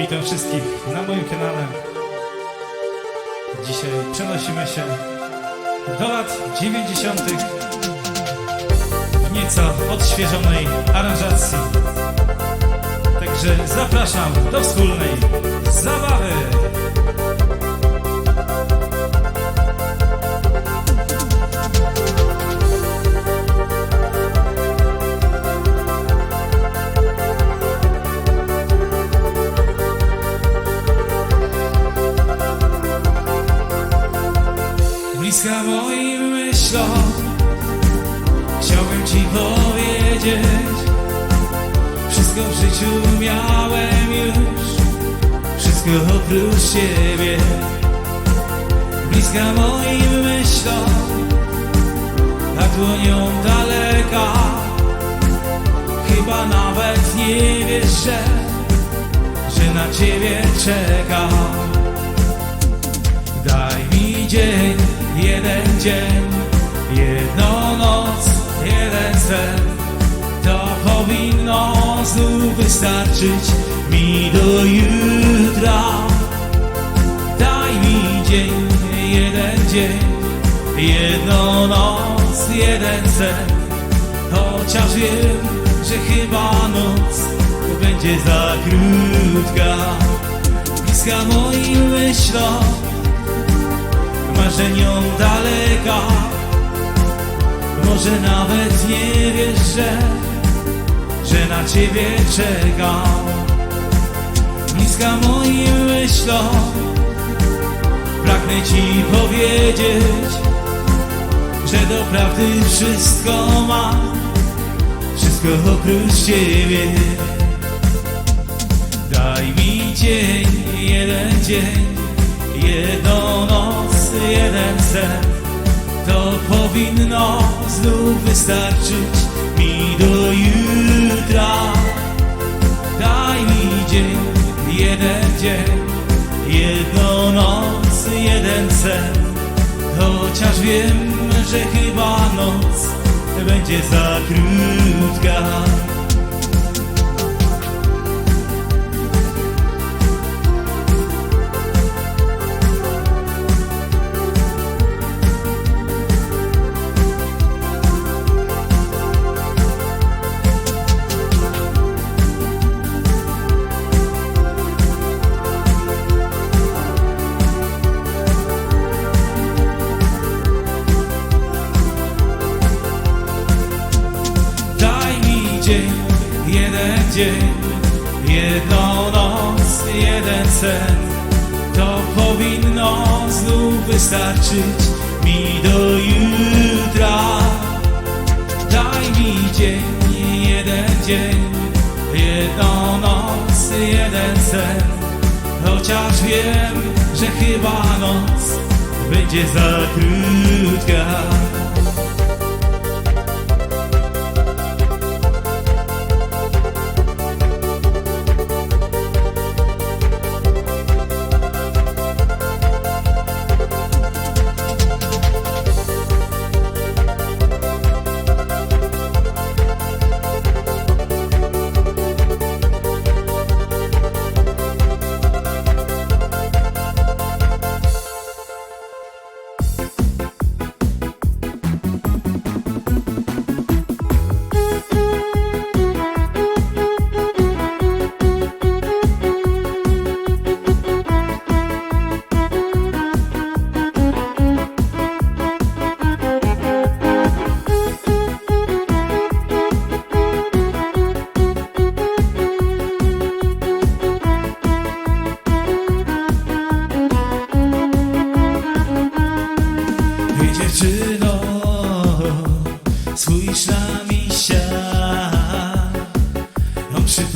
Witam wszystkich na moim kanale. Dzisiaj przenosimy się do lat 90. w nieco odświeżonej aranżacji. Także zapraszam do wspólnej zabawy. Wszystko oprócz ciebie Bliska moim myślom A dłonią daleka. Chyba nawet nie wiesz, że Że na ciebie czekam Daj mi dzień, jeden dzień, jedną noc, jeden sen. Znów wystarczyć mi do jutra. Daj mi dzień, jeden dzień, jedną noc, jeden sen. Chociaż wiem, że chyba noc będzie za krótka. Bliska moim myślom marzeniom daleka Może nawet nie wiesz, że Że na ciebie czekam. Bliska moim myślom Pragnę ci powiedzieć Że doprawdy wszystko mam Wszystko oprócz ciebie. Daj mi dzień, jeden dzień Jedną noc, jeden sen. To powinno znów wystarczyć mi wiem, że chyba noc będzie za krótka dzień, jedną noc, jeden sen. To powinno znów wystarczyć mi do jutra. Daj mi dzień, jeden dzień, jedną noc, jeden sen. Chociaż wiem, że chyba noc będzie za krótka.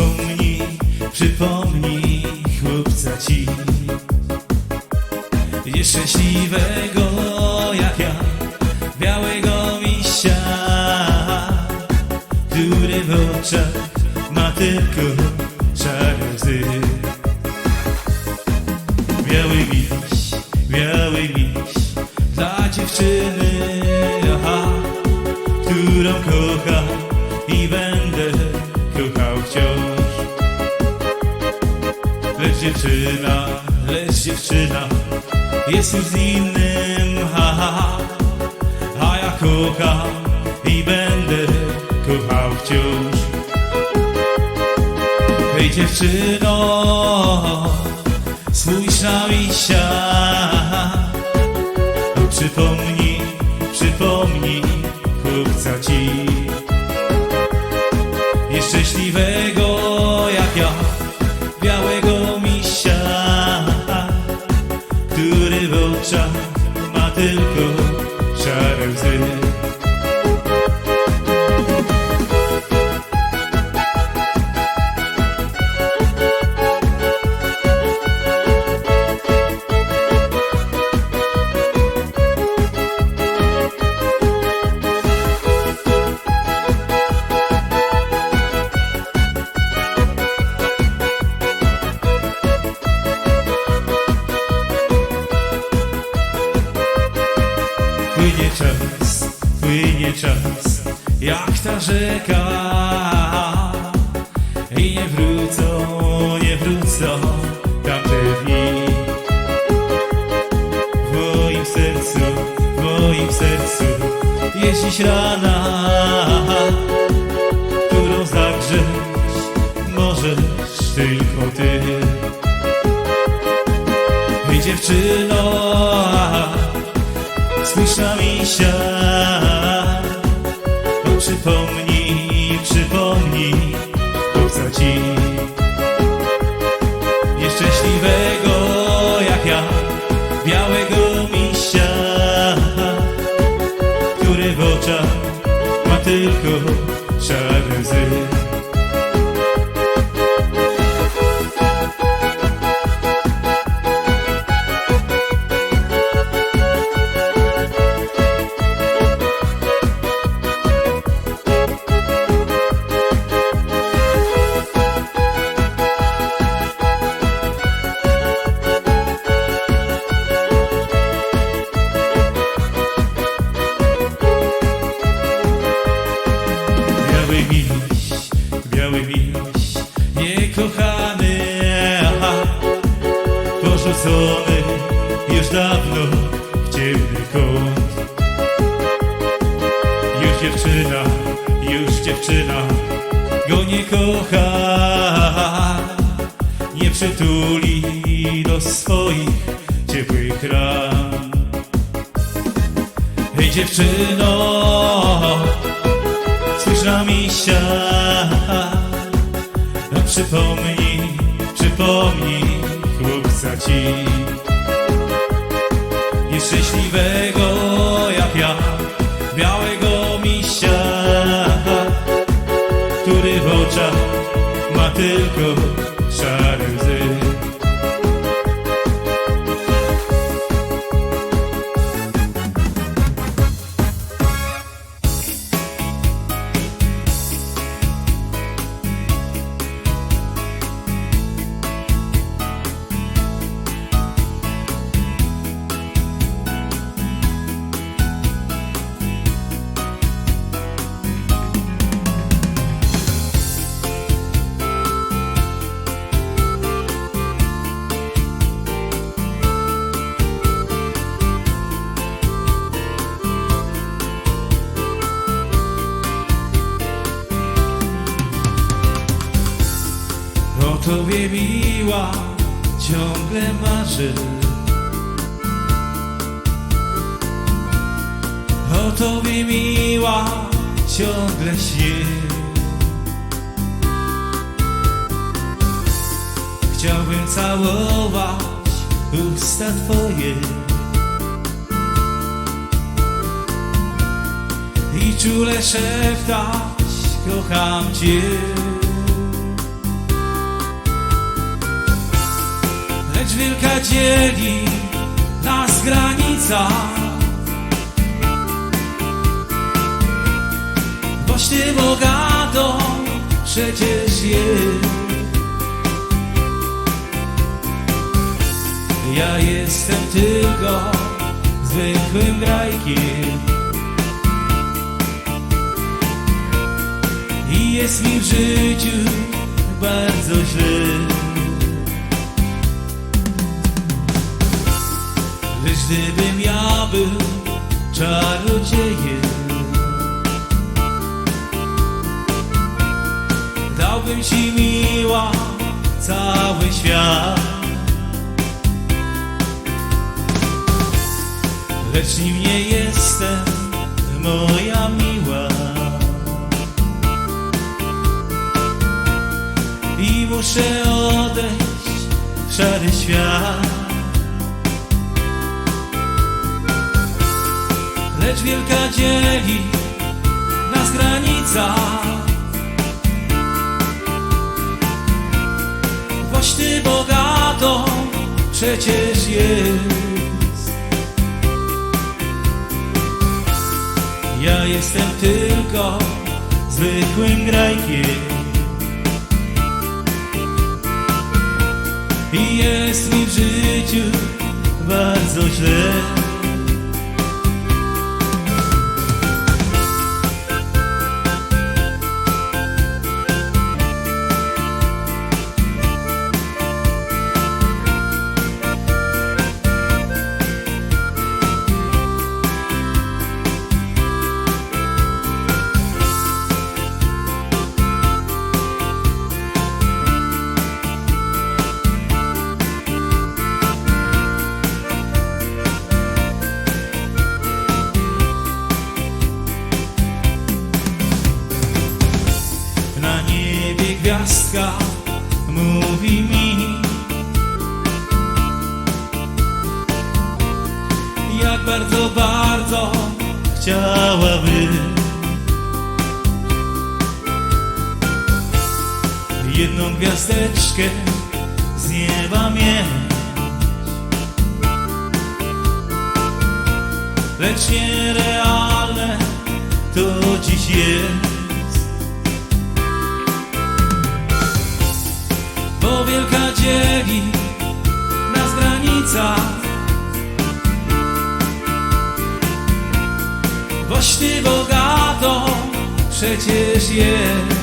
On przypomni, przypomni chłopca ci. Nieszczęśliwego jak ja, białego misia Który w oczach ma tylko dziewczyna, lecz dziewczyna jest już z innym, ha, ha, ha. A ja kocham i będę kochał wciąż. Hej dziewczyno, spójrz na. sevdim wrócą, nie wrócą tamte dni. W moim sercu, w moim sercu jest dziś rana Którą zagrzeć możesz tylko ty. Hej dziewczyno, Spójrz na misia Nieszczęśliwego jak ja Białego miś, biały miś, niekochany, aha, porzucony już dawno w ciemny kąt. Już dziewczyna, już dziewczyna go nie kocha, nie przytuli do swoich ciepłych ran. Hej dziewczyno, Na misia no Przypomnij, przypomnij chłopca ci. Nieszczęśliwego jak ja Białego O tobie miła ciągle śni Chciałbym całować usta twoje. I czule szeptać kocham cię. Lecz wielka dzieli nas granica ty bogatą przecież jest. Ja jestem tylko zwykłym grajkiem I jest mi w życiu bardzo źle Lecz gdybym ja był czarodziejem Dałbym ci miła cały świat. Lecz nim nie jestem, moja miła. I muszę odejść w szary świat. Lecz wielka dzieli nas granica bogatą przecież jest. Ja jestem tylko zwykłym grajkiem. I jest mi w życiu bardzo źle Jedną gwiazdeczkę z nieba mieć Lecz nierealne to dziś jest bo wielka dzieli nas granica. Boś ty bogatą przecież jest.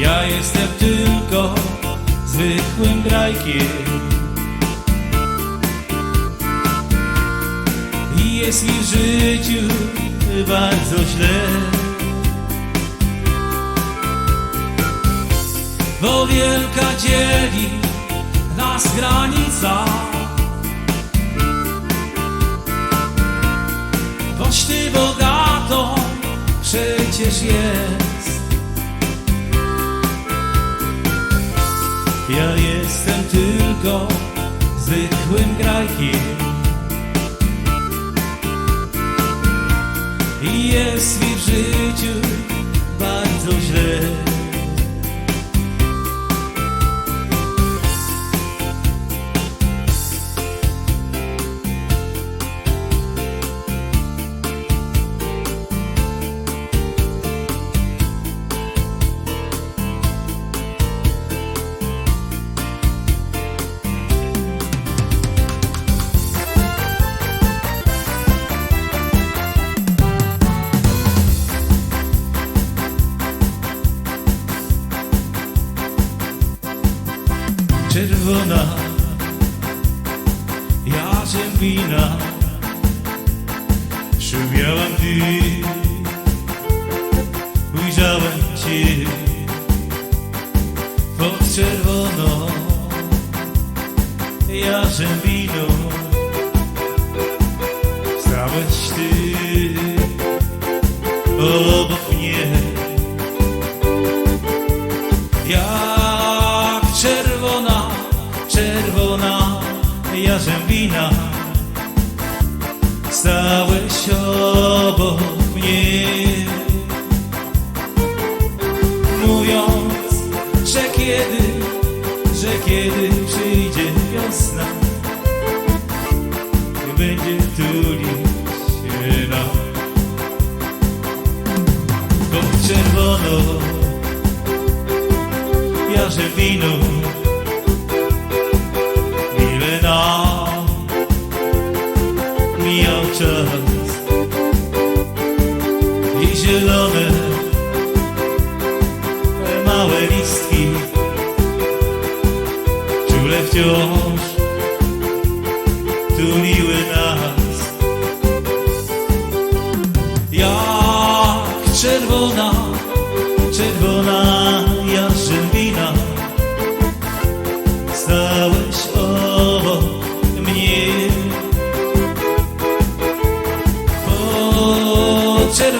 Ja jestem tylko zwykłym grajkiem. I jest mi w życiu bardzo źle. bo wielka dzieli nas granica. Boś ty bogatą przecież jest. Ja jestem tylko zwykłym grajkiem. I jest mi w życiu bardzo źle. Jarzębina Stałeś obok mnie. Mówiąc, że kiedy, że kiedy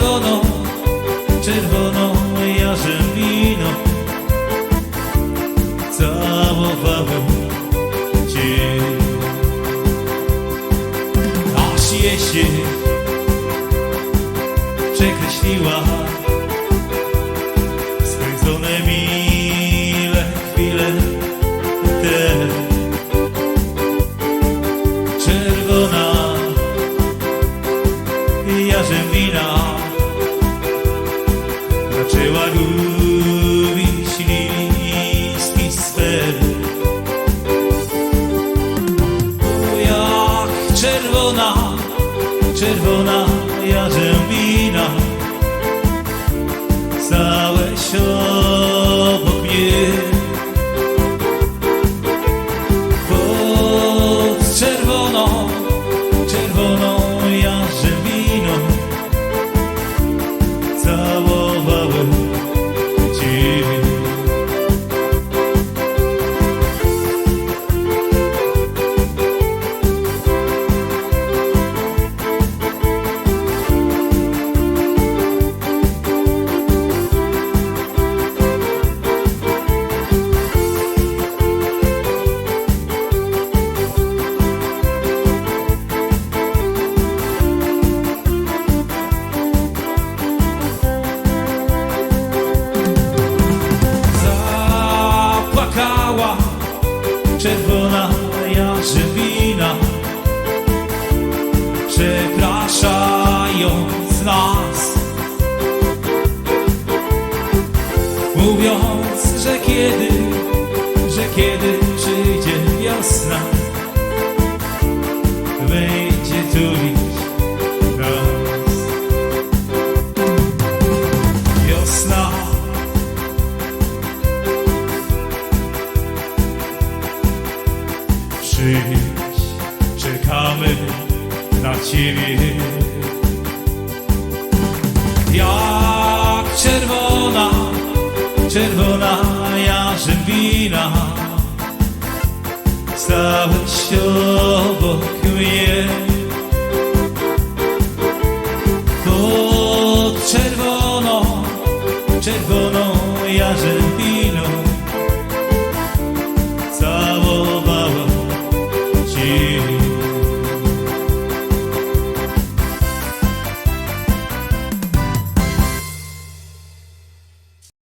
o 交わ czerwona jarzębina Stałeś obok mnie